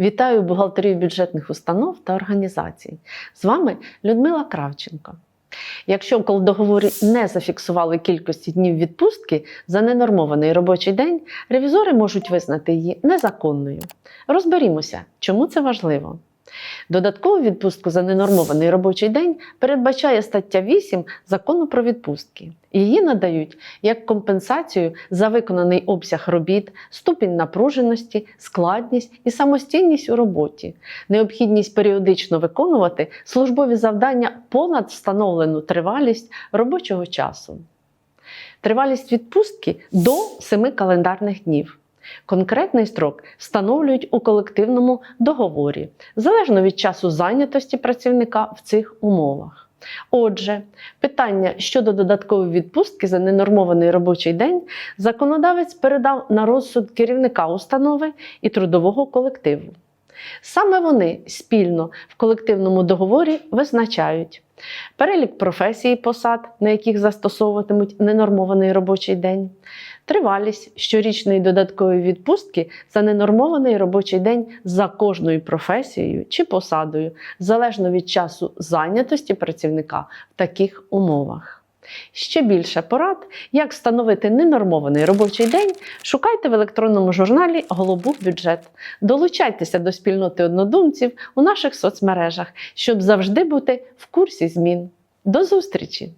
Вітаю бухгалтерів бюджетних установ та організацій. З вами Людмила Кравченко. Якщо в договорі не зафіксували кількості днів відпустки за ненормований робочий день, ревізори можуть визнати її незаконною. Розберімося, чому це важливо. Додаткову відпустку за ненормований робочий день передбачає стаття 8 закону про відпустки. Її надають як компенсацію за виконаний обсяг робіт, ступінь напруженості, складність і самостійність у роботі, необхідність періодично виконувати службові завдання понад встановлену тривалість робочого часу. Тривалість відпустки до 7 календарних днів. Конкретний строк встановлюють у колективному договорі, залежно від часу зайнятості працівника в цих умовах. Отже, питання щодо додаткової відпустки за ненормований робочий день законодавець передав на розсуд керівника установи і трудового колективу. Саме вони спільно в колективному договорі визначають перелік професій і посад, на яких застосовуватимуть ненормований робочий день, тривалість щорічної додаткової відпустки за ненормований робочий день за кожною професією чи посадою, залежно від часу зайнятості працівника в таких умовах. Ще більше порад, як встановити ненормований робочий день, шукайте в електронному журналі Голубух бюджет. Долучайтеся до спільноти однодумців у наших соцмережах, щоб завжди бути в курсі змін. До зустрічі!